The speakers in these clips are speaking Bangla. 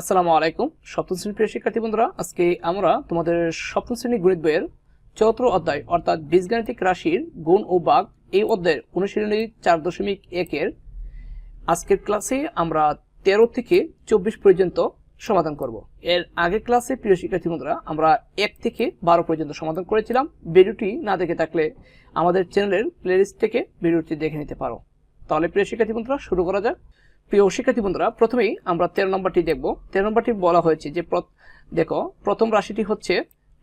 আসসালামু আলাইকুম। সপ্তম শ্রেণির প্রিয় শিক্ষার্থী বন্ধুরা, আজকে আমরা তোমাদের সপ্তম শ্রেণি গণিত বইয়ের চতুর্থ অধ্যায়, অর্থাৎ বীজগাণিতিক রাশির গুণ ও বাঘ এই অধ্যায়ের অনুশীলনী চার দশমিক একের আজকের ক্লাসে আমরা তেরো থেকে চব্বিশ পর্যন্ত সমাধান করব। এর আগের ক্লাসে প্রিয় শিক্ষার্থী বন্ধুরা, আমরা এক থেকে বারো পর্যন্ত সমাধান করেছিলাম। ভিডিওটি না দেখে থাকলে আমাদের চ্যানেলের প্লেলিস্ট থেকে ভিডিওটি দেখে নিতে পারো। তাহলে প্রিয় শিক্ষার্থী বন্ধুরা, শুরু করা যাক। প্রিয় শিক্ষার্থী বন্ধুরা, প্রথমেই আমরা তেরো নম্বরটি দেখব। তেরো নম্বরটি বলা হয়েছে যে দেখো, প্রথম রাশিটি হচ্ছে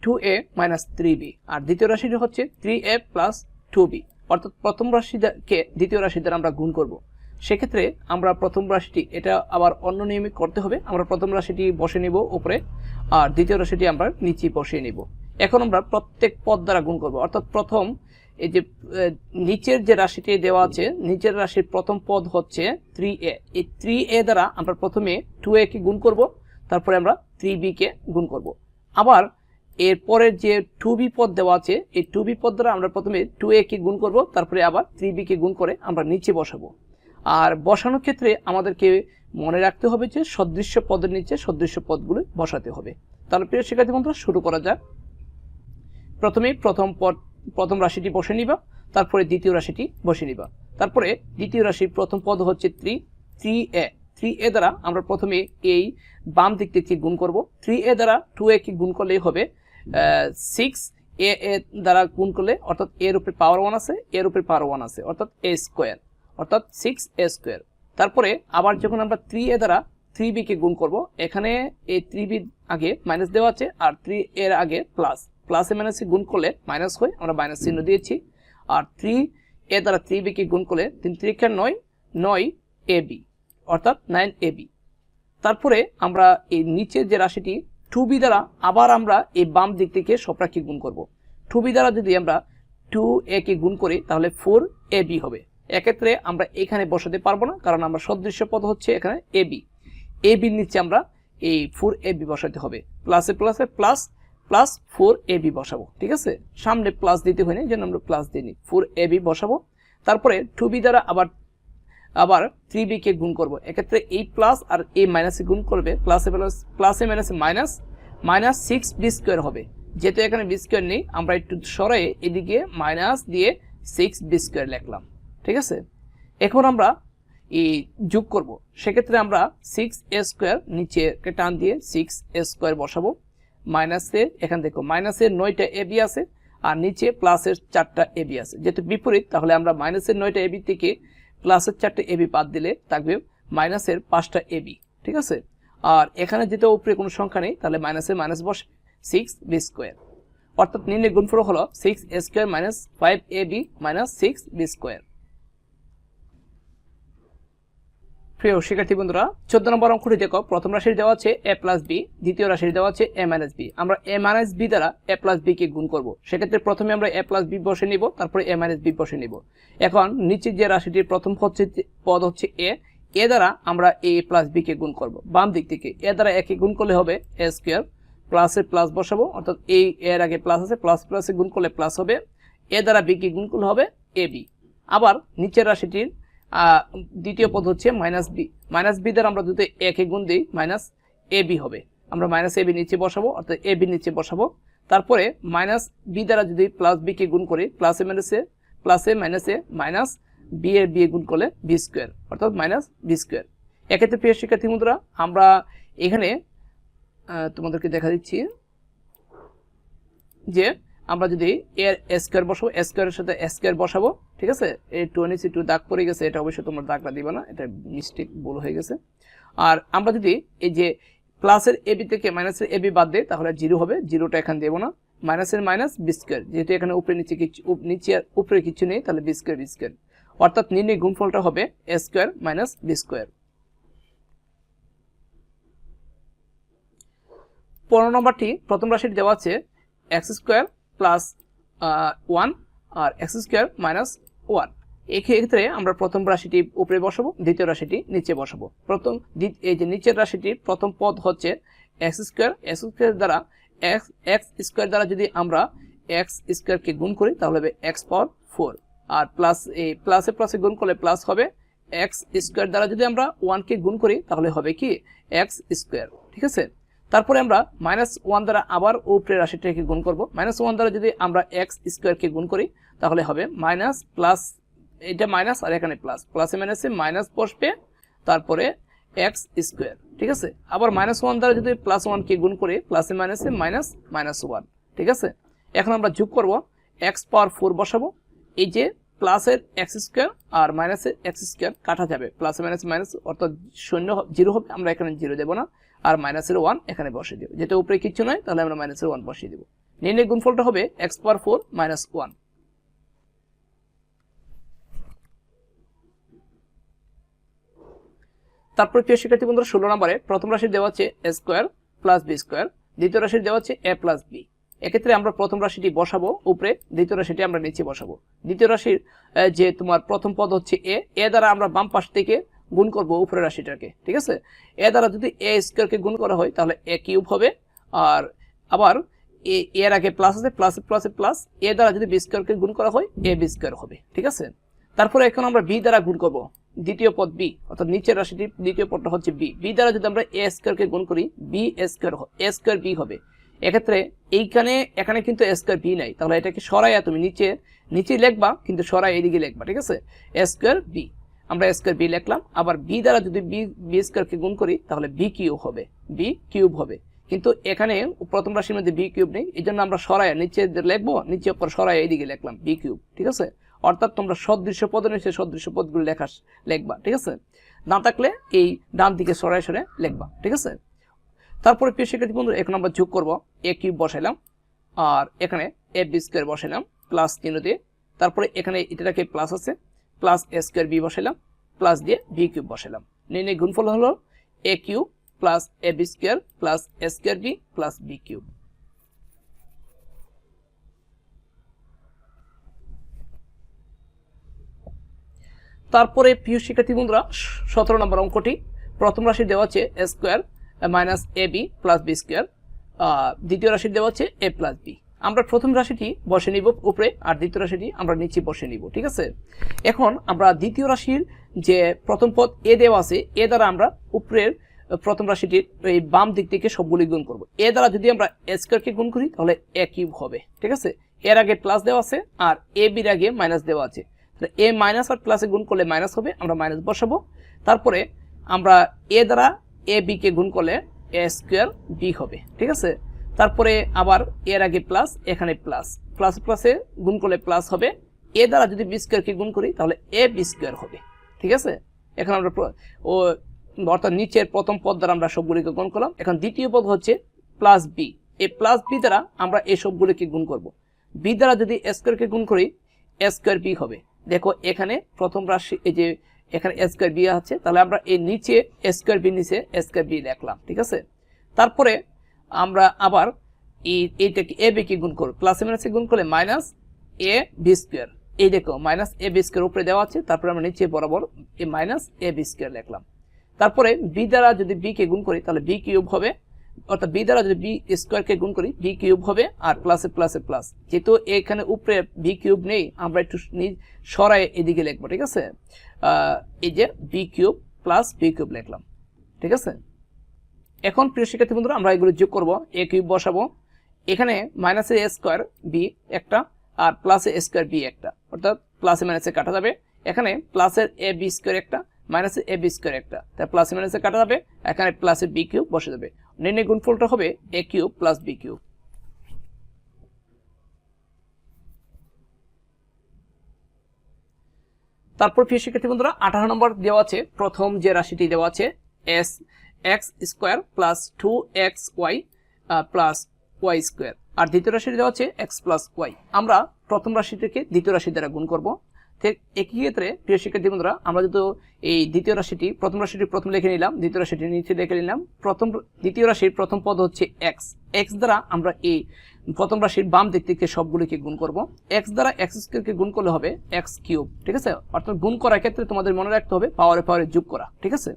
two A minus three B আর দ্বিতীয় রাশিটি হচ্ছে three A plus two B অর্থাৎ প্রথম রাশিকে দ্বিতীয় রাশি দ্বারা আমরা গুণ করব। সেক্ষেত্রে আমরা প্রথম রাশিটি, এটা আবার অন্য নিয়মে করতে হবে। আমরা প্রথম রাশিটি বসে নিব উপরে আর দ্বিতীয় রাশিটি আমরা নিচে বসিয়ে নিব। এখন আমরা প্রত্যেক পদ দ্বারা গুণ করব। অর্থাৎ প্রথম এই যে নিচের যে রাশিটি দেওয়া আছে, নিচের রাশির প্রথম পদ হচ্ছে থ্রি এ এই থ্রি এ দ্বারা আমরা প্রথমে টু এ কে গুণ করব, তারপরে আমরা থ্রি বি কে গুণ করব। আবার এরপরের যে টু বি পদ দেওয়া আছে, এই টু বি পদ দ্বারা আমরা প্রথমে টু এ কে গুণ করব, তারপরে আবার থ্রি বি কে গুণ করে আমরা নিচে বসাবো। আর বসানোর ক্ষেত্রে আমাদেরকে মনে রাখতে হবে যে সদৃশ্য পদের নিচে সদৃশ্য পদগুলো বসাতে হবে। তাহলে প্রিয় শিক্ষার্থী বন্ধুরা, শুরু করা যাক। প্রথমে প্রথম পদ, প্রথম রাশিটি বসে নিবা, তারপরে দ্বিতীয় রাশিটি বসে নিবা। তারপরে দ্বিতীয় রাশির প্রথম পদ হচ্ছে three three A. Three A দ্বারা আমরা প্রথমে এই বাম দিক থেকে গুণ করব। থ্রি এ দ্বারা টু এ কে গুণ করলেই হবে সিক্স এ এ দ্বারা গুণ করলে অর্থাৎ এর উপরে পাওয়ার ওয়ান আছে, এর উপরে পাওয়ার ওয়ান আছে, অর্থাৎ এ স্কোয়ার অর্থাৎ সিক্স এ স্কোয়ার তারপরে আবার যখন আমরা থ্রি এ দ্বারা থ্রি বি কে গুণ করব, এখানে এই থ্রি বি আগে মাইনাস দেওয়া আছে, আর থ্রি এর আগে প্লাস প্লাসে মাইনাসে গুণ করলে মাইনাস হয়, আমরা মাইনাস চিহ্ন দিয়েছি। আর থ্রি এ দ্বারা থ্রি বিকে গুণ করলে তিন তিরিক্ষা নয় নয় এ বি অর্থাৎ নাইন এ বি তারপরে আমরা এই নিচের যে রাশিটি টু বি দ্বারা আবার আমরা এই বাম দিক থেকে সবরাকে গুণ করব। টু বি দ্বারা যদি আমরা টু এ কে গুণ করি, তাহলে ফোর এ বি হবে। এক্ষেত্রে আমরা এখানে বসাতে পারব না, কারণ আমরা সদৃশ্য পদ হচ্ছে এখানে এ বি এ বির নিচে আমরা এই ফোর এ বি বসাতে হবে। প্লাসে প্লাসে plus plus four A B বসাবো, ঠিক আছে? সামনে প্লাস দিতে হয় না এই জন্য আমরা প্লাস দিয়ে নিই। ফোর এ বি বসাবো, তারপরে টু বি দ্বারা আবার আবার থ্রি বি কে গুণ করব। এক্ষেত্রে এই প্লাস আর এ মাইনাসে গুণ করবে প্লাসে প্লাস প্লাসে মাইনাসে minus minus six B square হবে। যেহেতু এখানে বি স্কোয়ার নেই, আমরা একটু সরে এদিকে মাইনাস দিয়ে সিক্স বি স্কোয়ার লিখলাম, ঠিক আছে? এখন আমরা এই যোগ করব। সেক্ষেত্রে আমরা সিক্স এ স্কোয়ার নিচে টান দিয়ে সিক্স এ স্কোয়ার বসাবো। মাইনাসের এখান দেখো মাইনাসের নয়টা এ বি আছে, আর নিচে প্লাসের চারটা এ বি আছে। যেহেতু বিপরীত, তাহলে আমরা মাইনাসের নয়টা এ বি থেকে প্লাসের চারটে এ বি বাদ দিলে থাকবে মাইনাসের পাঁচটা এ বি ঠিক আছে? আর এখানে যেটা উপরে কোনো সংখ্যা নেই, তাহলে মাইনাসে মাইনাস বসে সিক্স বি স্কোয়ার অর্থাৎ নির্ণয় গুণফল হলো six A square minus five A B minus six B square প্রিয় শিক্ষার্থী বন্ধুরা, চোদ্দ নম্বর অঙ্কটি দেখো। প্রথম রাশির দেওয়া আছে এ প্লাস বি দ্বিতীয় রাশির দেওয়া আছে এ মাইনাস বি আমরা এ মাইনাস বি দ্বারা এ প্লাস বি কে গুণ করব। সেক্ষেত্রে প্রথমে আমরা এ প্লাস বি বসে নিব, তারপরে এ মাইনাস বি বসে নিব। এখন নিচে যে রাশিটির প্রথম হচ্ছে পদ হচ্ছে এ এ দ্বারা আমরা এ প্লাস বি কে গুণ করব। বাম দিক থেকে, এ দ্বারা একে গুণ করলে হবে এ স্কোয়ার প্লাসে প্লাস বসাবো, অর্থাৎ এই এর আগে প্লাস আছে প্লাস প্লাসে গুণ করলে প্লাস হবে। এ দ্বারা বি কে গুণ করলে হবে এ বি আবার নিচের রাশিটির দ্বিতীয় পদ হচ্ছে মাইনাস বি মাইনাস বি দ্বারা আমরা যদি একে গুণ দিই মাইনাস এ বি হবে। আমরা মাইনাস এ বি নিচে বসাবো, অর্থাৎ এ বি নিচে বসাবো। তারপরে মাইনাস বি দ্বারা যদি প্লাস বি কে গুণ করি প্লাসে মাইনাসে প্লাসে মাইনাসে মাইনাস বি এর বি এ গুণ করলে বি স্কোয়ার অর্থাৎ মাইনাস বি স্কোয়ার এক্ষেত্রে প্রিয় শিক্ষার্থী মুদ্রা আমরা এখানে তোমাদেরকে দেখা দিচ্ছি যে আমরা যদি এর স্কোয়ার বসাবো, স্কোয়ারের সাথে স্কোয়ার বসাবো, ঠিক আছে? এই টু নিচে টু দাগ পড়ে গেছে, এটা অবশ্যই তোমরা দাগটা দিবে না, এটা মিস্টেক ভুল হয়ে গেছে। আর আমরা যদি এই যে প্লাসের এবি থেকে মাইনাসের এবি বাদ দেয় তাহলে জিরো হবে জিরোটা এখানে দেবো না। মাইনাসের মাইনাস বি স্কোয়ার যেহেতু এখানে উপরে নিচে কিছু নিচে আর উপরে কিছু নেই, তাহলে বি স্কোয়ার বি স্কোয়ার অর্থাৎ নির্ণয় গুণফলটা হবে A square minus B square পনেরো নম্বরটি প্রথম রাশিটি দেওয়া আছে এক্স স্কোয়ার প্লাস ওয়ান আর এক্স স্কোয়ার মাইনাস ওয়ান এক্ষেত্রে আমরা প্রথম রাশিটি উপরে বসাবো, দ্বিতীয় রাশিটি নিচে বসাবো। প্রথম এই যে নিচের রাশিটির প্রথম পদ হচ্ছে এক্স স্কোয়ার এক্স স্কোয়ার দ্বারা এক্স এক্স স্কোয়ার দ্বারা যদি আমরা এক্স স্কোয়ারকে গুণ করি, তাহলে হবে এক্স পাওয়ার ফোর আর প্লাস এই প্লাসে প্লাসে গুণ করলে প্লাস হবে এক্স স্কোয়ার দ্বারা যদি আমরা ওয়ানকে গুণ করি, তাহলে হবে কি? এক্স স্কোয়ার ঠিক আছে? তারপরে আমরা মাইনাস ওয়ান দ্বারা আবার উপরের রাশিটাকে গুণ করব। মাইনাস ওয়ান দ্বারা যদি আমরা এক্স স্কোয়ারকে গুণ করি, তাহলে হবে মাইনাস প্লাস এটা মাইনাস আর এখানে প্লাস প্লাসে মাইনাসে মাইনাস বসবে, তারপরে এক্স স্কোয়ার ঠিক আছে? আবার মাইনাস ওয়ান দ্বারা যদি প্লাস ওয়ানকে গুণ করি প্লাসে মাইনাসে মাইনাস মাইনাস ওয়ান ঠিক আছে? এখন আমরা যোগ করব এক্স পাওয়ার ফোর বসাবো। এই যে প্লাসের এক্স স্কোয়ার আর মাইনাসের এক্স স্কোয়ার কাটা যাবে। প্লাস মাইনাস মাইনাস অর্থাৎ শূন্য জিরো হবে, আমরা এখানে জিরো দেবো না। আর মাইনাসের ওয়ান এখানে বসিয়ে দেবো। যেটা উপরে কিচ্ছু নয়, তাহলে আমরা মাইনাসের ওয়ান বসিয়ে দেবো। নির্ণয় গুণফলটা হবে X power four minus one. তারপর প্রিয় শিক্ষার্থী বন্ধুরা, ষোলো নম্বরে প্রথম রাশির দেওয়া হচ্ছে A square plus B square, দ্বিতীয় রাশির দেওয়া হচ্ছে এ প্লাস বি। এক্ষেত্রে আমরা প্রথম রাশিটি বসাবো উপরে, দ্বিতীয় রাশিটি আমরা নিচে বসাবো। দ্বিতীয় রাশির যে তোমার প্রথম পদ হচ্ছে এ এ দ্বারা আমরা বাম পাশ থেকে গুণ করব উপরের রাশিটাকে, ঠিক আছে? এ দ্বারা যদি এ স্কোয়ারকে গুণ করা হয়, তাহলে এ কিউব হবে। আর আবার এ এর আগে প্লাস আছে প্লাস প্লাসে প্লাস এ দ্বারা যদি বি স্কোয়ারকে গুণ করা হয়, এ বি স্কোয়ার হবে, ঠিক আছে? তারপরে এখন আমরা বি দ্বারা গুণ করব, দ্বিতীয় পদ বি, অর্থাৎ নিচের রাশিটির দ্বিতীয় পদটা হচ্ছে বি। বি দ্বারা যদি আমরা এ স্কোয়ারকে গুণ করি, B square A square B হবে। এক্ষেত্রে এইখানে, এখানে কিন্তু স্কোয়ার বি নাই। তাহলে এটাকে সরাইয়া তুমি নিচে নিচে লিখবা, কিন্তু সরাই এদিকে লিখবা, ঠিক আছে? স্কোয়ার বি আমরা স্কোয়ার বি লিখলাম। আবার বি দ্বারা যদি বি বি স্কোয়ারকে গুণ করি, তাহলে বি কিউব হবে। বি কিউব হবে। কিন্তু এখানে প্রথম রাশির মধ্যে বি কিউব নেই। এই জন্য আমরা সরাই নিচে লিখব, নিচে উপর সরাই এইদিকে লিখলাম বি কিউব ঠিক আছে? অর্থাৎ তোমরা সদৃশ্য পদের নিচে সদৃশ্য পদগুলো লেখা লিখবা, ঠিক আছে? না থাকলে এই ডান দিকে সরাই সরে লিখবা, ঠিক আছে? তারপরে প্রিয় শিক্ষার্থী বন্ধু এখন আমরা যোগ করব। এ কিউব বসাইলাম, আর এখানে এ বি স্কোয়ার বসাইলাম, প্লাস চিহ্ন দিয়ে। তারপরে এখানে এটাকে প্লাস আছে, প্লাস এ স্কোয়ার বি বসাইলাম, প্লাস দিয়ে বি কিউব বসাইলাম। নির্ণয় গুণফল হলো A cube plus A B square plus A square B plus B cube. তারপরে প্রিয় শিক্ষার্থী বন্ধুরা, সতেরো নম্বর অঙ্কটি প্রথম রাশি দেওয়া আছে square minus A B plus B square দ্বিতীয় রাশি দেওয়া আছে এ প্লাস বি আমরা প্রথম রাশিটি বসে নিব উপরে, আর দ্বিতীয় রাশিটি আমরা নিচে বসে নিব, ঠিক আছে? এখন আমরা দ্বিতীয় রাশির যে প্রথম পদ এ দেওয়া আছে এ দ্বারা আমরা উপরের প্রথম রাশিটির এই বাম দিক থেকে সবগুলি গুণ করব। এ দ্বারা যদি আমরা স্কোয়ারকে গুণ করি, তাহলে এ কিউব হবে, ঠিক আছে? এর আগে প্লাস দেওয়া আছে, আর এ বির আগে মাইনাস দেওয়া আছে। তাহলে এ মাইনাস আর প্লাসে গুণ করলে মাইনাস হবে, আমরা মাইনাস বসাবো। তারপরে আমরা এ দ্বারা এ, বি, কে গুণ করলে এ স্কোয়ার বি হবে, ঠিক আছে? তারপরে আবার এর আগে প্লাস এখানে প্লাস প্লাস প্লাসে গুণ করলে প্লাস হবে। এ দ্বারা যদি বি স্কোয়ারকে গুণ করি, তাহলে এ বি স্কোয়ার হবে, ঠিক আছে? এখন আমরা ও, অর্থাৎ নিচের প্রথম পদ দ্বারা আমরা সবগুলিকে গুণ করলাম। এখন দ্বিতীয় পদ হচ্ছে প্লাস বি এই প্লাস বি দ্বারা আমরা এই সবগুলিকে গুণ করব। বি দ্বারা যদি স্কোয়ারকে গুণ করি স্কোয়ার বি হবে। দেখো, এখানে প্রথম রাশি, এই যে এখানে স্কোয়ার বি আছে, তাহলে আমরা এই নিচে স্কোয়ার বি নিচে স্কোয়ার বি লিখলাম ঠিক আছে? তারপরে আমরা আবার এই, এইটাকে এ বি কে গুণ করব প্লাসে মাইনাসে গুণ করলে মাইনাস এ বি স্কোয়ার এই দেখো মাইনাস এ বি স্কোয়ার উপরে দেওয়া আছে, তারপরে আমরা নিচে বরাবর এই মাইনাস এ বি স্কোয়ার লিখলাম। তারপরে বি দ্বারা যদি বি কে গুণ করি, তাহলে বি কিউব হবে অর্থাৎ বি দ্বারা যদি বি স্কোয়ারকে গুণ করি বি কিউব হবে, আর প্লাসে প্লাসে প্লাস যেহেতু এখানে উপরে বি কিউব নেই, আমরা একটু সরায় এদিকে লিখব, ঠিক আছে? এই যে B cube plus B cube লিখলাম, ঠিক আছে? এখন প্রিয় শিক্ষার্থী বন্ধুরা, আমরা এগুলো যোগ করব এ কিউব বসাবো। এখানে মাইনাসে এ স্কোয়ার বি একটা, আর প্লাসে এ স্কোয়ার বি একটা। অর্থাৎ প্লাসে মাইনাসে কাটা যাবে। এখানে প্লাসের এ বি স্কোয়ার একটা মাইনাসে এ বি স্কোয়ার একটা। তাই প্লাসে মাইনাসে কাটা যাবে, এখানে প্লাসে বি কিউব বসে যাবে। নির্ণয় গুণফলটা হবে A cube plus B cube. তারপর প্রিয় শিক্ষার্থী বন্ধুরা, আঠারো নম্বর দেওয়া আছে, প্রথম যে রাশিটি দেওয়া আছে S X square plus two X Y plus Y square আর দ্বিতীয় রাশিটি দেওয়া আছে এক্স প্লাস ওয়াই আমরা প্রথম রাশিটিকে দ্বিতীয় রাশি দ্বারা গুণ করব। একই ক্ষেত্রে, প্রিয় শিক্ষার্থী বন্ধুরা, আমরা যদি এই দ্বিতীয় রাশিটি, প্রথম রাশিটি প্রথম লিখে নিলাম, দ্বিতীয় রাশিটি নিচে লিখে নিলাম, প্রথম দ্বিতীয় রাশির প্রথম পদ হচ্ছে এক্স এক্স দ্বারা আমরা এই প্রথম রাশির বাম দিক থেকে সবগুলিকে গুণ করব। এক্স দ্বারা এক্স স্কোয়ারকে গুণ করলে হবে এক্স কিউব ঠিক আছে? অর্থাৎ গুণ করার ক্ষেত্রে তোমাদের মনে রাখতে হবে পাওয়ারে পাওয়ারে যোগ করা, ঠিক আছে?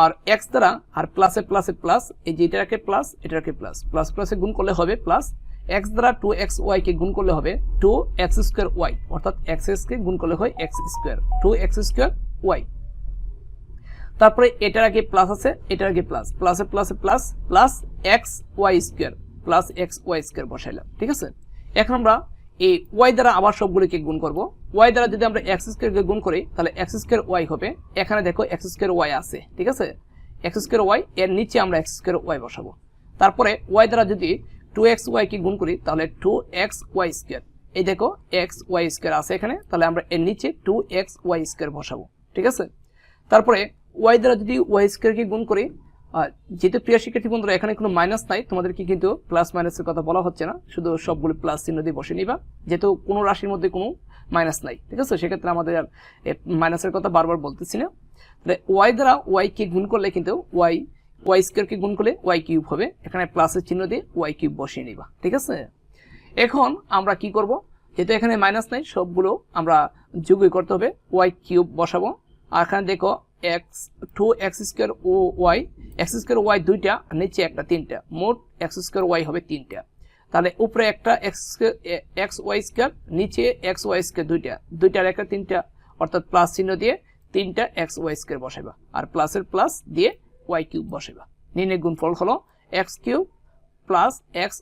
আর এক্স দ্বারা, আর প্লাসে প্লাসে প্লাস এই যে এটাকে প্লাস এটাকে প্লাস প্লাস প্লাসে গুণ করলে হবে প্লাস এক্স দ্বারা টু এক্স ওয়াই কে গুণ করলে হবে টু এক্স স্কোয়ার ওয়াই অর্থাৎ এক্স এক্স কে গুণ করলে হয় X square two X square Y তারপরে এটার আগে প্লাস আছে, এটার আগে প্লাস প্লাসে প্লাসে plus plus X Y square plus X Y square বসাইলাম, ঠিক আছে? এখন আমরা এই ওয়াই দ্বারা আবার সবগুলিকে গুণ করব। ওয়াই দ্বারা যদি আমরা এক্স স্কোয়ারকে গুণ করি, তাহলে এক্স স্কোয়ার ওয়াই হবে। এখানে দেখো এক্স স্কোয়ার ওয়াই আছে, ঠিক আছে? এক্স স্কোয়ার ওয়াই এর নিচে আমরা এক্স স্কোয়ার ওয়াই বসাবো। তারপরে ওয়াই দ্বারা যদি টু এক্স ওয়াইকে গুণ করি, তাহলে টু এক্স ওয়াই স্কোয়ার এই দেখো এক্স ওয়াই স্কোয়ার আছে এখানে, তাহলে আমরা এর নিচে টু এক্স ওয়াই স্কোয়ার বসাবো, ঠিক আছে? তারপরে ওয়াই দ্বারা যদি ওয়াই স্কোয়ারকে গুণ করি যেহেতু প্রিয় শিক্ষার্থী বন্ধুরা, এখানে কোনো মাইনাস নাই, তোমাদেরকে কিন্তু প্লাস মাইনাসের কথা বলা হচ্ছে না, শুধু সবগুলো প্লাস চিহ্ন দিয়ে বসে নিবা, যেহেতু কোনো রাশির মধ্যে কোনো মাইনাস নাই, ঠিক আছে? সেক্ষেত্রে আমাদের আর মাইনাসের কথা বারবার বলতেছি না। তাহলে ওয়াই দ্বারা ওয়াইকে গুণ করলে কিন্তু ওয়াই ওয়াই স্কোয়ারকে গুণ করলে ওয়াই কিউব হবে। এখানে প্লাসের চিহ্ন দিয়ে ওয়াই কিউব বসিয়ে নিবা, ঠিক আছে? এখন আমরা কি করব? যেহেতু এখানে মাইনাস নাই, সবগুলো আমরা যোগই করতে হবে। ওয়াই কিউব বসাবো। আর এখানে দেখো এক্স টু এক্স স্কোয়ার ও ওয়াই এক্স স্কোয়ার ওয়াই দুইটা নিচে একটা তিনটা। মোট এক্স স্কোয়ার ওয়াই হবে তিনটা। তাহলে উপরে একটা এক্স এক্স ওয়াই স্কোয়ার নিচে এক্স ওয়াই স্কোয়ার দুইটা। দুইটার একটা তিনটা, অর্থাৎ প্লাস চিহ্ন দিয়ে তিনটা এক্স ওয়াই স্কোয়ার বসাইবা। আর প্লাসের প্লাস দিয়ে ওয়াই কিউব বসাইবা। নির্ণয় গুণফল হলো X cube plus X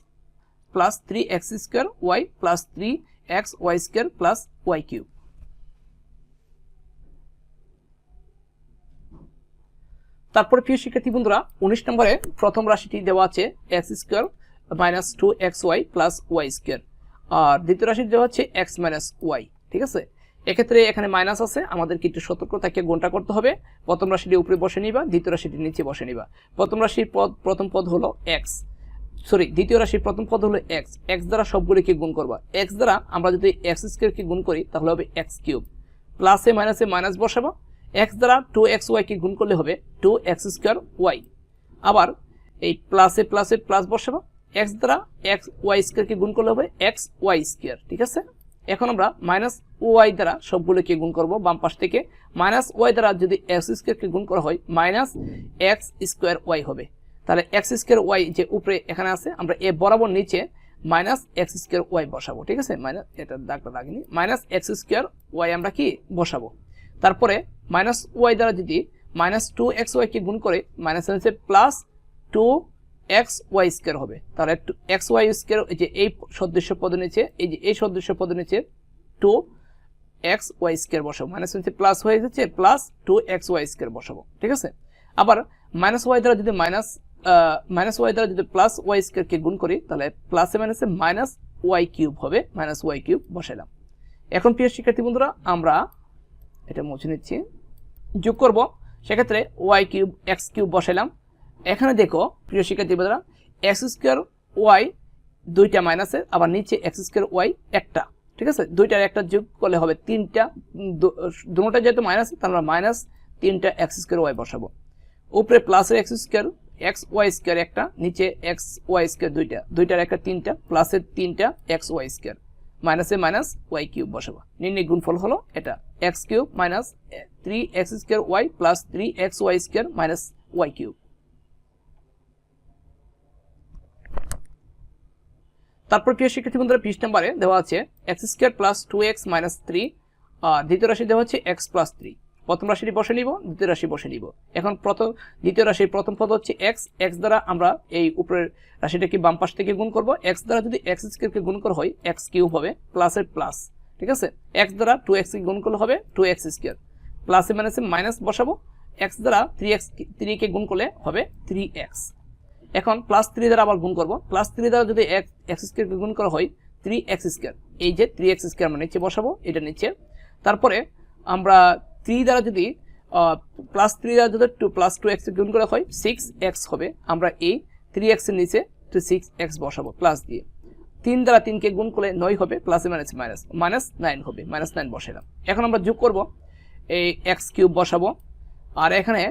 plus three X square Y plus three X Y square plus Y cube তারপরে প্রিয় শিক্ষার্থী বন্ধুরা, উনিশ নম্বরে প্রথম রাশিটি দেওয়া আছে X square minus two X Y plus Y square আর দ্বিতীয় রাশিটি দেওয়া হচ্ছে এক্স মাইনাস ওয়াই ঠিক আছে? এক্ষেত্রে এখানে মাইনাস আছে, আমাদেরকে একটু সতর্ক থাকে গুণটা করতে হবে। প্রথম রাশিটি উপরে বসে নিবা, দ্বিতীয় রাশিটি নিচে বসে নিবা। প্রথম রাশির পদ, প্রথম পদ হলো এক্স সরি দ্বিতীয় রাশির প্রথম পদ হলো এক্স এক্স দ্বারা সবগুলিকে গুণ করবা। এক্স দ্বারা আমরা যদি এক্স স্কোয়ারকে গুণ করি, তাহলে হবে এক্স কিউব প্লাসে মাইনাসে মাইনাস বসাবো। এক্স দ্বারা টু এক্স ওয়াইকে গুণ করলে হবে টু এক্স স্কোয়ার ওয়াই আবার এই প্লাসে প্লাসে প্লাস বসাবো। এক্স দ্বারা এক্স ওয়াই স্কোয়ারকে গুণ করলে হবে এক্স ওয়াই স্কোয়ার ঠিক আছে? এখন আমরা মাইনাস ওয়াই দ্বারা সবগুলোকে গুণ করব বাম পাশ থেকে। মাইনাস ওয়াই দ্বারা যদি এক্স স্কোয়ারকে গুণ করা হয় মাইনাস এক্স স্কোয়ার ওয়াই হবে। তাহলে এক্স স্কোয়ার ওয়াই যে উপরে এখানে আছে, আমরা এ বরাবর নিচে মাইনাস এক্স স্কোয়ার ওয়াই বসাবো, ঠিক আছে? মাইনাস এটা দাগটা লাগিনি মাইনাস এক্স স্কোয়ার ওয়াই আমরা কি বসাবো? তারপরে মাইনাস ওয়াই দ্বারা যদি মাইনাস টু এক্স ওয়াইকে গুণ করে মাইনাস হচ্ছে plus two X Y square হবে। তাহলে একটু এক্স ওয়াই স্কোয়ার যে এই সদৃশ্য পদ নিচে, এই যে এই সদৃশ্য পদ নিচে টু এক্স ওয়াই স্কোয়ার বসাবো। মাইনাস হচ্ছে প্লাস হয়ে যাচ্ছে plus two X Y square বসাবো। ঠিক আছে? আবার মাইনাস ওয়াই দ্বারা যদি মাইনাস মাইনাস ওয়াই দ্বারা যদি প্লাস ওয়াই স্কোয়ারকে গুণ করি, তাহলে প্লাসে মাইনাসে মাইনাস ওয়াই কিউব হবে মাইনাস ওয়াই কিউব বসাইলাম। এখন প্রিয় শিক্ষার্থী বন্ধুরা, আমরা এটা মুছে নিচ্ছি। যোগ করব। সেক্ষেত্রে ওয়াই কিউব এক্স কিউব বসাইলাম। এখানে দেখো, প্রিয় শিক্ষার্থী বন্ধুরা এক্স স্কোয়ার ওয়াই দুইটা মাইনাসের আবার নিচে এক্স স্কোয়ার ওয়াই একটা। ঠিক আছে? দুইটার একটা যোগ করলে হবে তিনটা দুটা যেহেতু মাইনাস তাহলে আমরা মাইনাস তিনটা এক্স স্কোয়ার ওয়াই বসাবো। উপরে প্লাসের X square X Y square একটা, নিচে এক্স ওয়াই স্কোয়ার দুইটা। দুইটার একটা তিনটা প্লাসের তিনটা এক্স ওয়াই স্কোয়ার মাইনাসে মাইনাস ওয়াই কিউব বসাবো। নির্ণয় গুণফল হলো এটা। X cube minus three X square Y plus three X Y square minus Y cube তারপর প্রিয় শিক্ষার্থী বন্ধুরা পৃষ্ঠ নাম্বারে দেওয়া আছে X square plus two X minus three আর দ্বিতীয় রাশি দেওয়া হচ্ছে এক্স প্লাস থ্রি প্রথম রাশিটি বসে নিব, দ্বিতীয় রাশি বসে নিব। এখন প্রথম দ্বিতীয় রাশির প্রথম পদ হচ্ছে এক্স এক্স দ্বারা আমরা এই উপরের রাশিটাকে বাম পাশ থেকে গুণ করব। এক্স দ্বারা যদি এক্স স্কোয়ারকে গুণ করা হয় এক্স কিউব হবে প্লাসের প্লাস ঠিক আছে? এক্স দ্বারা টু এক্সকে গুণ করলে হবে টু এক্স স্কোয়ার প্লাসে মাইনাসে মাইনাস বসাবো এক্স দ্বারা থ্রি এক্স থ্রিকে গুণ করলে হবে থ্রি এক্স এখন প্লাস থ্রি দ্বারা আবার গুণ করব। প্লাস থ্রি দ্বারা যদি এক্স স্কোয়ারকে গুণ করা হয় থ্রি এক্স স্কোয়ার এই যে থ্রি এক্স স্কোয়ার আমরা নিচে বসাবো, এটা নিচে। তারপরে আমরা থ্রি দ্বারা যদি প্লাস থ্রি দ্বারা যদি টু প্লাস টু এক্স গুণ করা হয় সিক্স এক্স হবে। আমরা এই থ্রি এক্সের নিচে টু সিক্স এক্স বসাবো প্লাস দিয়ে। তিন দ্বারা তিনকে গুণ করলে নয় হবে প্লাসে মাইনাস মাইনাস মাইনাস নাইন হবে মাইনাস নাইন বসালাম এখন আমরা যোগ করব, এই এক্স কিউব বসাবো। আর এখানে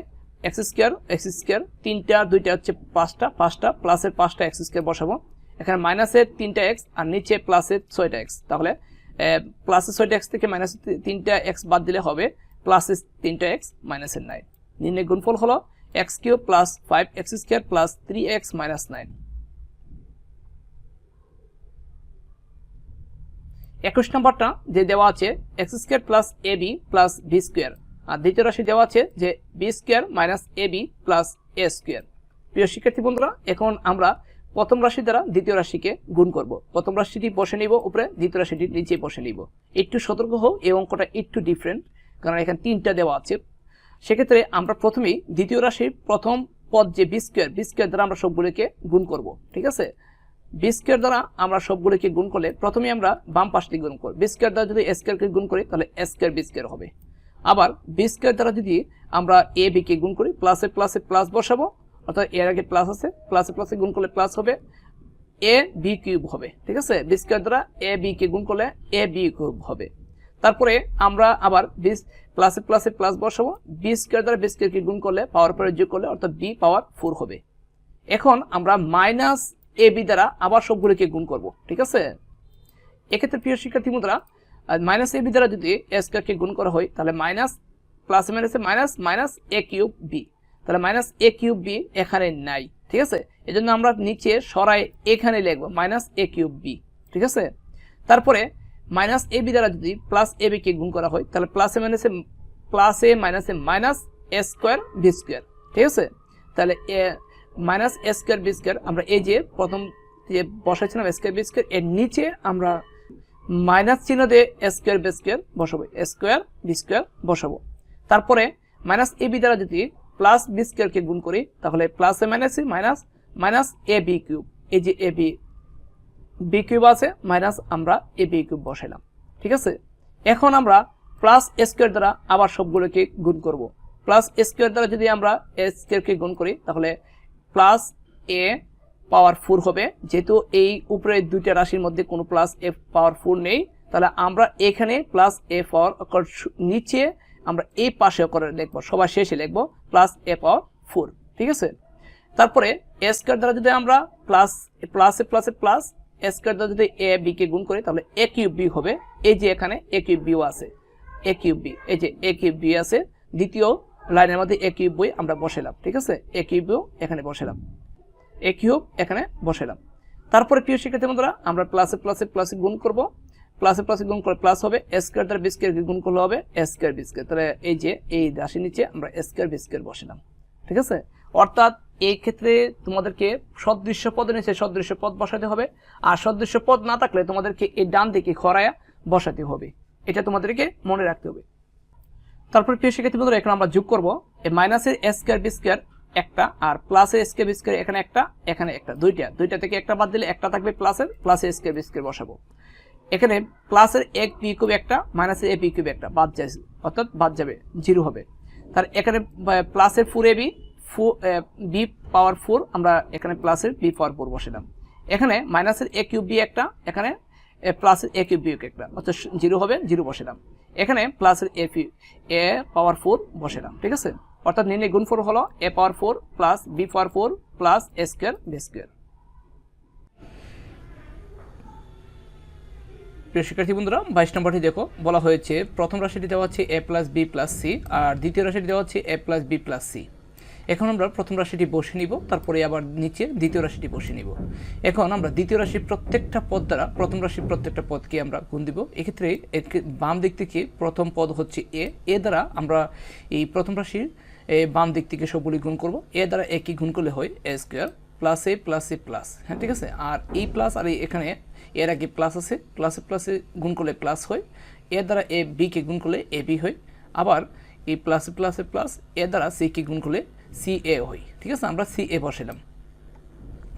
এক্স স্কোয়ার এক্স স্কোয়ার, তিনটা, দুইটা হচ্ছে পাঁচটা পাঁচটা, প্লাসের পাঁচটা এক্স স্কোয়ার বসাবো। এখানে মাইনাসের তিনটা এক্স আর নিচে প্লাসের ছয়টা এক্স। তাহলে প্লাসের ছয়টা এক্স থেকে মাইনাসের তিনটা এক্স বাদ দিলে হবে প্লাসের তিনটা এক্স মাইনাসের নাইন। নির্ণয় গুণফল হলো X cube plus five X square plus three X minus nine. একুশ নম্বরটা যে দেওয়া আছে, X square plus A B plus V square. আর দ্বিতীয় রাশি দেওয়া আছে যে B square minus A B plus A square প্রিয় শিক্ষার্থী বন্ধুরা, এখন আমরা প্রথম রাশি দ্বারা দ্বিতীয় রাশিকে গুণ করব। প্রথম রাশিটি বসে নিব, উপরে দ্বিতীয় রাশিটি নিচে বসে নিব। একটু সতর্ক হোক এই অঙ্কটা একটু ডিফারেন্ট কারণ এখানে তিনটা দেওয়া আছে। সেক্ষেত্রে আমরা প্রথমেই দ্বিতীয় রাশির প্রথম পদ যে বি স্কোয়ার বি স্কোয়ার দ্বারা আমরা সবগুলোকে গুণ করব, ঠিক আছে? বি স্কোয়ার দ্বারা আমরা সবগুলোকে গুণ করলে প্রথমে আমরা বাম পাশটি গুণ করব। বি স্কোয়ার দ্বারা যদি স্কোয়ারকে গুণ করি, তাহলে স্কোয়ার বি স্কোয়ার হবে। আবার বি স্কোয়ার দ্বারা যদি আমরা এ বি কে গুণ করি প্লাসে প্লাসে প্লাস বসাবো, অর্থাৎ এর আগে প্লাস আছে প্লাসে প্লাসে গুণ করলে প্লাস হবে এ বি কিউব হবে, ঠিক আছে? বি স্কোয়ার দ্বারা এ বি কে গুণ করলে এ বি কিউব হবে। তারপরে আমরা আবার বিশ প্লাসে প্লাসে প্লাস বসাবো বি স্কোয়ার দ্বারা বি স্কোয়ারকে গুণ করলে পাওয়ার পরে যোগ করলে, অর্থাৎ বি পাওয়ার ফোর হবে। এখন আমরা মাইনাস এ বি দ্বারা আবার সবগুলোকে গুণ করব, ঠিক আছে? এক্ষেত্রে প্রিয় শিক্ষার্থী মুদ্রা মাইনাস এ বি দ্বারা যদি এ স্কোয়ারকে গুণ করা হয়, তাহলে মাইনাস প্লাস মাইনাসে minus minus A cube B তাহলে মাইনাস এ কিউব বি এখানে নাই, ঠিক আছে? এই জন্য আমরা নিচে সরাই এখানে লিখব মাইনাস এ কিউব বি ঠিক আছে? তারপরে মাইনাস এ বি দ্বারা যদি প্লাস এ বি কে গুণ করা হয়, তাহলে প্লাস প্লাসে মাইনাসে প্লাসে মাইনাসে minus A square B square ঠিক আছে? তাহলে A minus A square B square আমরা এই যে প্রথম যে বসাইছিলাম স্কোয়ার বি স্কোয়ার এর নিচে আমরা মাইনাস চিহ্ন দিয়ে এ স্কোয়ার বি স্কোয়ার বসাবো। এ স্কোয়ার বি স্কোয়ার বসাবো। তারপরে মাইনাস এ বি দ্বারা যদি প্লাস বি স্কোয়ারকে গুণ করি, তাহলে প্লাসে মাইনাসে minus minus minus A B cube এই যে এ বি বি কিউব আছে মাইনাস আমরা এ বি কিউব বসাইলাম। ঠিক আছে? এখন আমরা প্লাস স্কোয়ার দ্বারা আবার সবগুলোকে গুণ করব। প্লাস স্কোয়ার দ্বারা যদি আমরা এ স্কোয়ারকে গুণ করি, তাহলে প্লাস এ পাওয়ার ফোর হবে। যেহেতু এই উপরে দুইটা রাশির মধ্যে কোনো প্লাস এফ পাওয়ার ফোর নেই, তাহলে আমরা এখানে প্লাস এ পাওয়ার নিচে আমরা এই পাশে করে লিখব, সবার শেষে লিখব প্লাস এ পাওয়ার ফোর ঠিক আছে? তারপরে স্কোয়ার দ্বারা যদি আমরা প্লাস প্লাসে প্লাসে প্লাস স্কোয়ার দ্বারা যদি এ বি কে গুণ করি, তাহলে এ কিউব বি হবে। এই যে এখানে এ কিউব বিও আছে। এ কিউব বি এই যে এ কিউব বি আছে। দ্বিতীয় লাইনের মধ্যে এ কিউব বই আমরা বসালাম ঠিক আছে? এ কিউবও এখানে বসালাম এ কিউব এখানে বসালাম তারপরে প্রিয় শিক্ষার্থী বন্ধুরা, আমরা প্লাসে প্লাসে প্লাসে গুণ করব। প্লাসে প্লাসে গুণ করে প্লাস হবে স্কোয়ার দ্বারা বি স্কোয়ার গুণ করলে হবে স্কোয়ার বি স্কোয়ার তাহলে এই যে, এই রাশির নিচে আমরা স্কোয়ার বি স্কোয়ার বসালাম। ঠিক আছে? অর্থাৎ এই ক্ষেত্রে তোমাদেরকে সদৃশ্য পদের নিচে সদৃশ্য পদ বসাতে হবে, আর সদৃশ্য পদ না থাকলে তোমাদেরকে এই ডান দিকে খরায়া বসাতে হবে। এটা তোমাদেরকে মনে রাখতে হবে। তারপর প্রিয় শিক্ষার্থী বন্ধুরা, এখানে আমরা যোগ করব এই মাইনাসের স্কোয়ার বি স্কোয়ার একটা, আর প্লাসের বি স্কোয়ার এখানে একটা এখানে একটা, দুইটা। দুইটা থেকে একটা বাদ দিলে একটা থাকবে প্লাসের প্লাসের বি স্কোয়ার বসাবো। এখানে প্লাসের এক বি কিউব একটা মাইনাসের এ পি কিউব একটা, বাদ যায়, অর্থাৎ বাদ যাবে জিরো হবে। তার এখানে প্লাসের four A B B power four আমরা এখানে প্লাসের বি পাওয়ার ফোর বসালাম। এখানে মাইনাসের এ কিউব বি একটা, এখানে প্লাসের এ কিউব বি একটা, অর্থাৎ জিরো হবে জিরো বসালাম। এখানে প্লাসের A P A power four বসালাম, ঠিক আছে? অর্থাৎ নির্ণয় গুণফল হলো A power four plus B power four plus A square B square প্রিয় শিক্ষার্থী বন্ধুরা, বাইশ নম্বরটি দেখো, বলা হয়েছে প্রথম রাশিটি দেওয়া হচ্ছে A plus B plus C আর দ্বিতীয় রাশিটি দেওয়া হচ্ছে A plus B plus C এখন আমরা প্রথম রাশিটি বসে নিব, তারপরে আবার নিচে দ্বিতীয় রাশিটি বসে নিব। এখন আমরা দ্বিতীয় রাশির প্রত্যেকটা পদ দ্বারা প্রথম রাশির প্রত্যেকটা পদকে আমরা গুণ দিব। এক্ষেত্রে বাম দিক থেকে প্রথম পদ হচ্ছে এ এ দ্বারা আমরা এই প্রথম রাশির বাম দিক থেকে সবগুলি গুণ করব। এ দ্বারা একই গুণ করলে হয়? A square plus A plus A plus. হ্যাঁ ঠিক আছে? আর এই প্লাস আর এই এখানে এর আগে প্লাস আছে। প্লাসে প্লাসে গুণ করলে প্লাস হয়। এর দ্বারা এ বিকে গুণ করলে এ বি হয়। আবার এই প্লাসে প্লাসে প্লাস এ দ্বারা সি কে গুণ করলে সি এ হয়। ঠিক আছে? আমরা সি এ বসালাম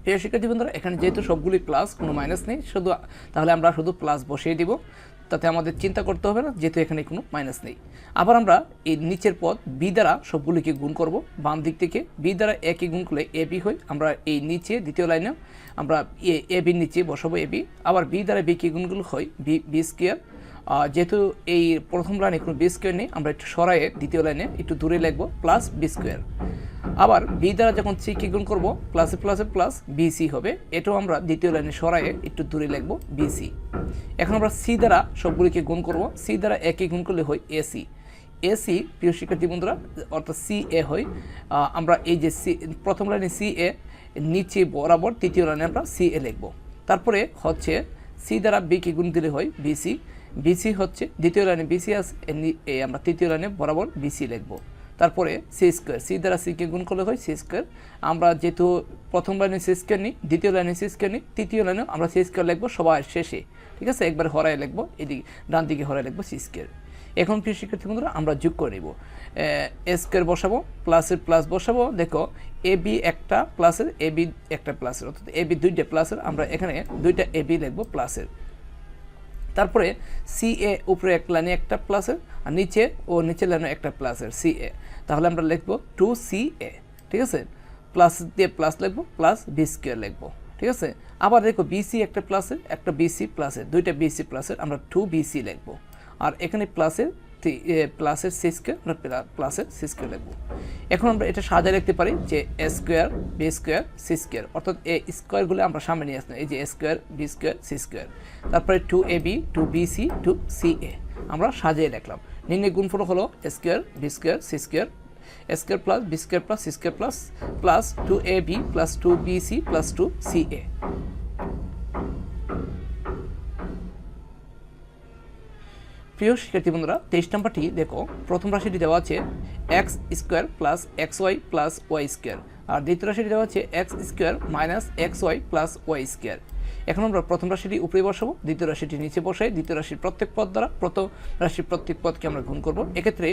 প্রিয় শিক্ষার্থী বন্ধুরা, এখানে যেহেতু সবগুলি প্লাস, কোনো মাইনাস নেই। শুধু, তাহলে আমরা শুধু প্লাস বসিয়ে দিব। তাতে আমাদের চিন্তা করতে হবে না, যেহেতু এখানে কোনো মাইনাস নেই। আবার আমরা এই নিচের পদ বি দ্বারা সবগুলিকে গুণ করব, বাম দিক থেকে বি দ্বারা একই গুণ করলে এ বি হয়। আমরা এই নিচে, দ্বিতীয় লাইনে আমরা এ এ বির নিচে বসাবো এ বি আবার বি দ্বারা বি কে গুণগুলো হয় বি বি স্কোয়ার যেহেতু এই প্রথম লাইনে কোনো বি স্কোয়ার নেই, আমরা একটু সরাইয়ে দ্বিতীয় লাইনে একটু দূরে লিখব প্লাস বি স্কোয়ার আবার বি দ্বারা যখন সি কে গুণ করব প্লাসে প্লাসে প্লাস বিসি হবে। এটাও আমরা দ্বিতীয় লাইনে সরাইয়ে একটু দূরে লিখব বিসি এখন আমরা সি দ্বারা সবগুলিকে গুণ করব। সি দ্বারা একে গুণ করলে হয় এসি এসি প্রিয় শিক্ষার্থী বন্ধুরা, অর্থাৎ সি এ হয়। আমরা এই যে সি প্রথম লাইনে সি এ নিচে বরাবর, তৃতীয় লাইনে আমরা সি এ লিখব। তারপরে হচ্ছে সি দ্বারা বিকে গুণ দিলে হয় বিসি বিসি হচ্ছে দ্বিতীয় লাইনে বিসি আছে আমরা তৃতীয় লাইনে বরাবর বিসি লিখব। তারপরে সি স্কোয়ার সি দ্বারা সিকে গুণ করলে হয় সি স্কোয়ার আমরা যেহেতু প্রথম লাইনে সি স্কোয়ার নিই, দ্বিতীয় লাইনে সি স্কোয়ার নিই, তৃতীয় লাইনেও আমরা সি স্কোয়ার লিখব সবার শেষে। ঠিক আছে? একবার হরায় লিখব, এদিকে ডান দিকে হরায় লিখব সি স্কোয়ার এখন প্রিয় শিক্ষার্থী বন্ধুরা, আমরা যোগ করে নিব। এ স্কোয়ার বসাবো প্লাসের প্লাস বসাবো। দেখো এ বি একটা প্লাসের এ বি একটা প্লাসের অর্থাৎ এ বি দুইটা প্লাসের আমরা এখানে দুইটা এ বি লিখব প্লাসের তারপরে সি এ উপরে এক লাইনে একটা প্লাসের আর নিচে ও নিচে লাইনে একটা প্লাসের সি এ তাহলে আমরা লিখব টু সি এ ঠিক আছে? প্লাস দিয়ে প্লাস লিখব প্লাস বি স্কোয়ার লিখব, ঠিক আছে? আবার দেখো বিসি একটা প্লাসের একটা বিসি প্লাসের দুইটা বিসি প্লাসের আমরা টু বিসি লিখব। আর এখানে প্লাসের প্লাসের সি স্কোয়ার প্লাসের সি স্কোয়ার লিখব। এখন আমরা এটা সাজায় লিখতে পারি যে A square, B square, C square. অর্থাৎ এ স্কোয়ারগুলো আমরা সামনে নিয়ে আসলাম এই যে A square, B square, C square. তারপরে two A B, two B C, two C A. আমরা সাজিয়ে লিখলাম নির্ণয় গুণফল হলো A square, B square, C square. A square plus, B square plus, C square plus plus two A B, plus two B C, plus two C A. প্রিয় শিক্ষার্থী বন্ধুরা, তেইশ নাম্বারটি দেখো, প্রথম রাশিটি দেওয়া আছে X square plus X Y plus Y square আর দ্বিতীয় রাশিটি দেওয়া আছে X square minus X Y plus Y square এখন আমরা প্রথম রাশিটি উপরে বসাবো, দ্বিতীয় রাশিটি নিচে বসাই, দ্বিতীয় রাশির প্রত্যেক পদ দ্বারা প্রথম রাশির প্রত্যেক পদকে আমরা গুণ করব। এক্ষেত্রে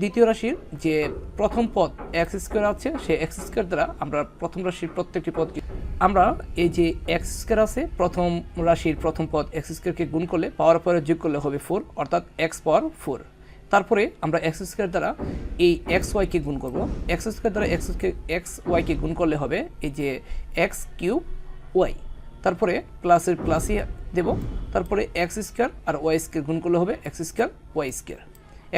দ্বিতীয় রাশির যে প্রথম পদ এক্স স্কোয়ার আছে, সে এক্স স্কোয়ার দ্বারা আমরা প্রথম রাশির প্রত্যেকটি পদকে, আমরা এই যে এক্স স্কোয়ার আছে, প্রথম রাশির প্রথম পদ এক্স স্কোয়ারকে গুণ করলে পাওয়ার পরে যোগ করলে হবে ফোর অর্থাৎ এক্স পাওয়ার ফোর তারপরে আমরা এক্স স্কোয়ার দ্বারা এই এক্স ওয়াইকে গুণ করব। এক্স স্কোয়ার দ্বারা এক্স এক্স ওয়াইকে গুণ করলে হবে এই যে এক্স কিউব ওয়াই তারপরে প্লাসের প্লাসই দেব। তারপরে এক্স স্কোয়ার আর ওয়াই স্কোয়ার গুণ করলে হবে এক্স স্কোয়ার ওয়াই স্কোয়ার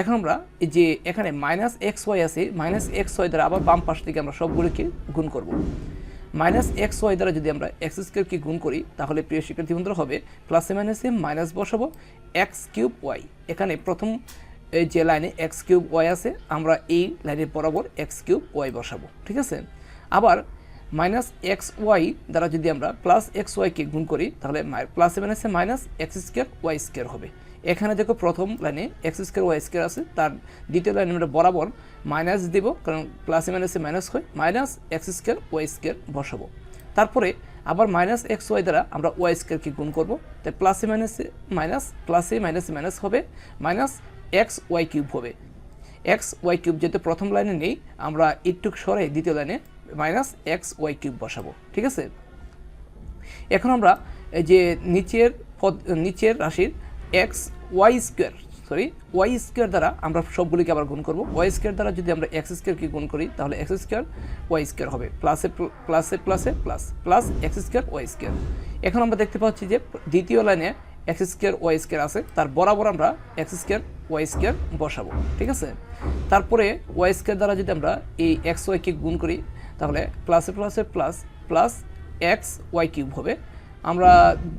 এখন আমরা এই যে এখানে মাইনাস এক্স ওয়াই আছে মাইনাস এক্স ওয়াই দ্বারা আবার বাম পাশ থেকে আমরা সবগুলিকে গুণ করব। মাইনাস এক্স ওয়াই দ্বারা যদি আমরা এক্স স্কোয়ারকে গুণ করি, তাহলে প্রিয় শিক্ষার্থী বন্ধুরা, হবে প্লাসে মাইনাসে মাইনাস বসাবো এক্স কিউব ওয়াই এখানে প্রথম যে লাইনে এক্স কিউব ওয়াই আছে, আমরা এই লাইনের বরাবর এক্স কিউব ওয়াই বসাবো, ঠিক আছে? আবার মাইনাস এক্স ওয়াই দ্বারা যদি আমরা প্লাস এক্স ওয়াইকে গুণ করি, তাহলে প্লাসে মাইনাসে minus x square y square হবে। এখানে দেখো প্রথম লাইনে এক্স স্কোয়ার ওয়াই স্কোয়ার আছে, তার দ্বিতীয় লাইনে আমরা বরাবর মাইনাস দিব, কারণ প্লাসে মাইনাসে মাইনাস হয়, minus x square y square বসাবো। তারপরে আবার মাইনাস এক্স ওয়াই দ্বারা আমরা ওয়াই স্কোয়ারকে গুণ করব, তাই প্লাসে মাইনাসে মাইনাস, প্লাসে মাইনাসে মাইনাস হবে, মাইনাস এক্স ওয়াই কিউব হবে। এক্স ওয়াই কিউব যেহেতু প্রথম লাইনে নেই, আমরা একটু সরে দ্বিতীয় লাইনে। মাইনাস এক্স ওয়াই কিউব বসাবো, ঠিক আছে? এখন আমরা যে নিচের পদ, নিচের রাশির x y square sorry y square দ্বারা আমরা সবগুলিকে আবার গুণ করব। ওয়াই স্কোয়ার দ্বারা যদি আমরা এক্স স্কোয়ারকে গুণ করি, তাহলে এক্স স্কোয়ার ওয়াই স্কোয়ার হবে। প্লাসে প্লাসে প্লাসে plus plus x square y square এখন আমরা দেখতে পাচ্ছি যে দ্বিতীয় লাইনে এক্স স্কোয়ার ওয়াই স্কোয়ার আছে, তার বরাবর আমরা এক্স স্কোয়ার ওয়াই স্কোয়ার বসাবো, ঠিক আছে? তারপরে ওয়াই স্কোয়ার দ্বারা যদি আমরা এই এক্স ওয়াইকে গুণ করি তাহলে প্লাসে প্লাসে plus plus x y cube হবে। আমরা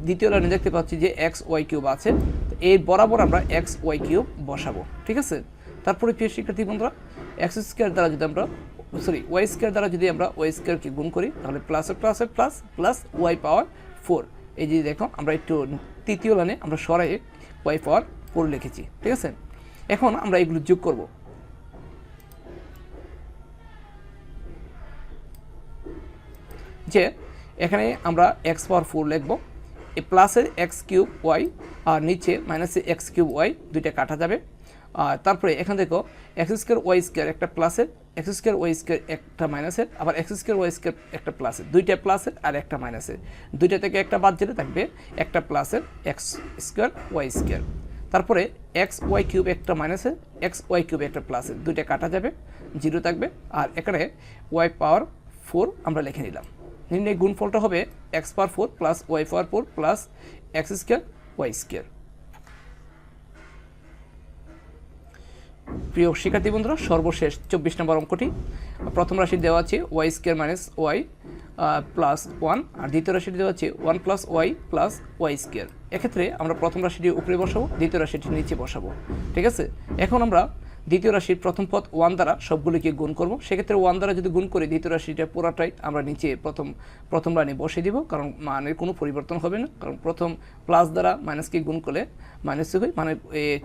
দ্বিতীয় লাইনে দেখতে পাচ্ছি যে এক্স ওয়াই কিউব আছে। তো এর বরাবর আমরা এক্স ওয়াই কিউব বসাবো, ঠিক আছে? তারপরে প্রিয় শিক্ষার্থী বন্ধুরা এক্স স্কোয়ার দ্বারা যদি আমরা সরি ওয়াই স্কোয়ার দ্বারা যদি আমরা ওয়াই স্কোয়ারকে গুণ করি, তাহলে প্লাসের প্লাসের plus plus y power four এই যে দেখো, আমরা একটু তৃতীয় লাইনে আমরা সরাই ওয়াই পাওয়ার ফোর লিখেছি, ঠিক আছে? এখন আমরা এগুলো যোগ করব। যে এখানে আমরা এক্স পাওয়ার ফোর লিখব এই প্লাসের এক্স কিউব ওয়াই আর নিচে মাইনাসে এক্স কিউব ওয়াই দুইটা কাটা যাবে। আর তারপরে এখানে দেখো এক্স স্কোয়ার ওয়াই স্কোয়ার একটা প্লাসের এক্স স্কোয়ার ওয়াই স্কোয়ার একটা মাইনাসের আবার এক্স স্কোয়ার ওয়াই স্কোয়ার একটা প্লাসের দুইটা প্লাসের আর একটা মাইনাসের দুইটা থেকে একটা বাদ যেতে থাকবে একটা প্লাসের এক্স স্কোয়ার ওয়াই স্কোয়ার তারপরে এক্স ওয়াই কিউব একটা মাইনাসের এক্স ওয়াই কিউব একটা প্লাসের দুইটা কাটা যাবে জিরো থাকবে। আর এখানে ওয়াই পাওয়ার ফোর আমরা লিখে নিলাম। নির্ণয় গুণফলটা হবে x power four plus y power four plus x square y square প্রিয় শিক্ষার্থী বন্ধুরা, সর্বশেষ চব্বিশ নম্বর অঙ্কটি। প্রথম রাশি দেওয়া আছে y square minus y plus one আর দ্বিতীয় রাশিটি দেওয়া আছে one plus y plus y square এক্ষেত্রে আমরা প্রথম রাশিটি উপরে বসাবো, দ্বিতীয় রাশিটি নিচে বসাবো। ঠিক আছে? এখন আমরা দ্বিতীয় রাশির প্রথম পদ ওয়ান দ্বারা সবগুলিকে গুণ করব। সেক্ষেত্রে ওয়ান দ্বারা যদি গুণ করি, দ্বিতীয় রাশিটা পুরাটাই আমরা নিচে প্রথম প্রথম লাইনে বসে দিব, কারণ মানের কোনো পরিবর্তন হবে না। কারণ প্রথম প্লাস দ্বারা মাইনাসকে গুণ করলে মাইনাসে হয় মানে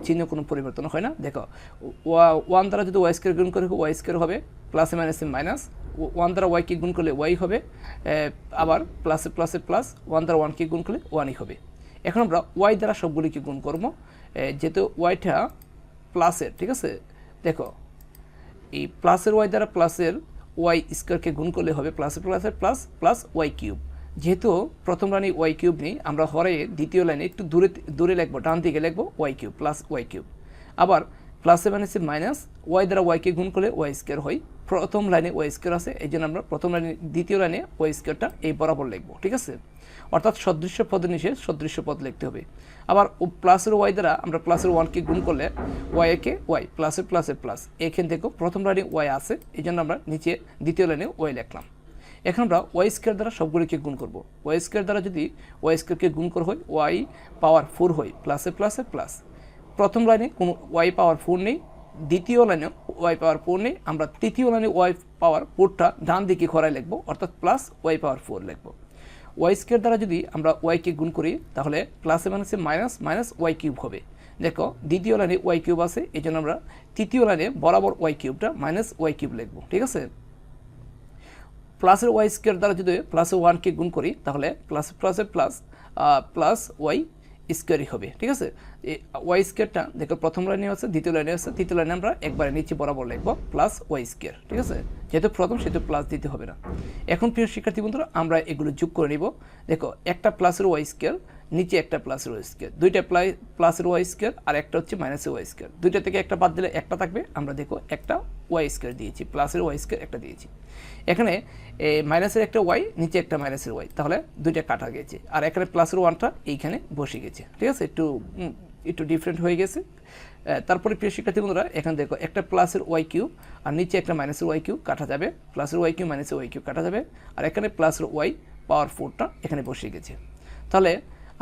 চিহ্ন কোনো পরিবর্তন হয় না। দেখো ওয়ান দ্বারা যদি ওয়াই স্কোয়ার গুণ করে, ওয়াই স্কোয়ার হবে প্লাসে মাইনাসে মাইনাস। ওয়ান দ্বারা ওয়াইকে গুণ করলে ওয়াই হবে আবার প্লাসে প্লাসে প্লাস, ওয়ান দ্বারা ওয়ানকে গুণ করলে ওয়ানই হবে। এখন আমরা ওয়াই দ্বারা সবগুলিকে গুণ করব। যেহেতু ওয়াইটা প্লাসের, ঠিক আছে? দেখো, এই প্লাসের ওয়াই দ্বারা প্লাসের ওয়াই স্কোয়ারকে গুণ করলে হবে প্লাসের প্লাসের প্লাস প্লাস ওয়াই কিউব যেহেতু প্রথম লাইনে ওয়াই কিউব নেই, আমরা হরে দ্বিতীয় লাইনে একটু দূরে দূরে লিখব, ডান দিকে লিখব y cube plus y cube আবার প্লাসে মাইনাসে মাইনাস ওয়াই দ্বারা ওয়াইকে গুণ করলে ওয়াই স্কোয়ার হয় প্রথম লাইনে ওয়াই স্কোয়ার আছে, এই জন্য আমরা প্রথম লাইনে, দ্বিতীয় লাইনে ওয়াই স্কোয়ারটা এই বরাবর লিখব, ঠিক আছে? অর্থাৎ সদৃশ্য পদের নিচে সদৃশ্য পদ লিখতে হবে। আবার প্লাসের ওয়াই দ্বারা আমরা প্লাসের ওয়ানকে গুণ করলে ওয়াই একে ওয়াই, প্লাসের প্লাসের প্লাস, এখান থেকেও প্রথম লাইনে ওয়াই আছে, এই জন্য আমরা নিচে দ্বিতীয় লাইনে ওয়াই লিখলাম। এখন আমরা ওয়াই স্কোয়ার দ্বারা সবগুলিকে গুণ করব। ওয়াই স্কোয়ার দ্বারা যদি ওয়াই স্কোয়ারকে গুণ করা হয়, ওয়াই পাওয়ার ফোর হয়, প্লাসে প্লাসে প্লাস, প্রথম লাইনে কোনো ওয়াই পাওয়ার ফোর নেই দ্বিতীয় লাইনে ওয়াই পাওয়ার ফোর নেই আমরা তৃতীয় লাইনে ওয়াই পাওয়ার ফোরটা ডান দিকে খরায় লিখব, অর্থাৎ প্লাস ওয়াই পাওয়ার ফোর লিখব। ওয়াই স্কোয়ার দ্বারা যদি আমরা ওয়াইকে গুণ করি, তাহলে প্লাসে মাইনাসে মাইনাস মাইনাস ওয়াই কিউব হবে। দেখো, দ্বিতীয় লাইনে ওয়াই কিউব আছে, এই জন্য আমরা তৃতীয় লাইনে বরাবর ওয়াই কিউবটা মাইনাস ওয়াই কিউব লিখব, ঠিক আছে? প্লাসের ওয়াই স্কোয়ার দ্বারা যদি প্লাসে ওয়ানকে গুণ করি, তাহলে প্লাস প্লাসে প্লাস প্লাস ওয়াই স্কোয়ারই হবে, ঠিক আছে? ওয়াই স্কোয়ারটা দেখো, প্রথম লাইনে আছে, দ্বিতীয় লাইনে আছে, তৃতীয় লাইনে আমরা একবারে নিচে বরাবর লিখব প্লাস ওয়াই স্কোয়ার ঠিক আছে? যেহেতু প্রথম, সেহেতু প্লাস দিতে হবে না। এখন প্রিয় শিক্ষার্থী বন্ধুরা, আমরা এগুলো যোগ করে নিব। দেখো, একটা প্লাসের ওয়াই স্কোয়ার নিচে একটা প্লাস ওয়াই স্কোয়ার দুইটা প্লাই প্লাসের ওয়াই স্কোয়ার আর একটা হচ্ছে মাইনাসের ওয়াই স্কোয়ার দুইটা থেকে একটা বাদ দিলে একটা থাকবে। আমরা দেখো একটা ওয়াই স্কোয়ার দিয়েছি প্লাসের ওয়াই স্কোয়ার একটা দিয়েছি। এখানে মাইনাসের একটা ওয়াই নিচে একটা মাইনাসের ওয়াই তাহলে দুইটা কাটা গেছে। আর এখানে প্লাসের ওয়ানটা এইখানে বসে গেছে। ঠিক আছে? একটু একটু ডিফারেন্ট হয়ে গেছে। তারপরে প্রিয় শিক্ষার্থী বন্ধুরা, এখানে দেখো একটা প্লাসের ওয়াই কিউ আর নিচে একটা মাইনাসের ওয়াই কিউ কাটা যাবে। প্লাসের ওয়াই কিউ মাইনাসের ওয়াই কিউ কাটা যাবে। আর এখানে প্লাসের ওয়াই পাওয়ার ফোরটা এখানে বসে গেছে। তাহলে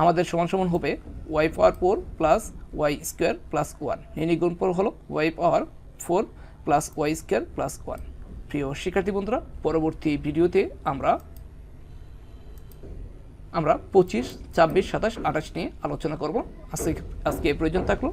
আমাদের সমান সমান হবে y power four plus y square plus one নির্ণয় গুণফল হলো y power four plus y square plus one প্রিয় শিক্ষার্থী বন্ধুরা, পরবর্তী ভিডিওতে আমরা আমরা পঁচিশ, ছাব্বিশ, সাতাশ, আঠাশ নিয়ে আলোচনা করব। আজকে আজকে এই প্রয়োজন থাকল।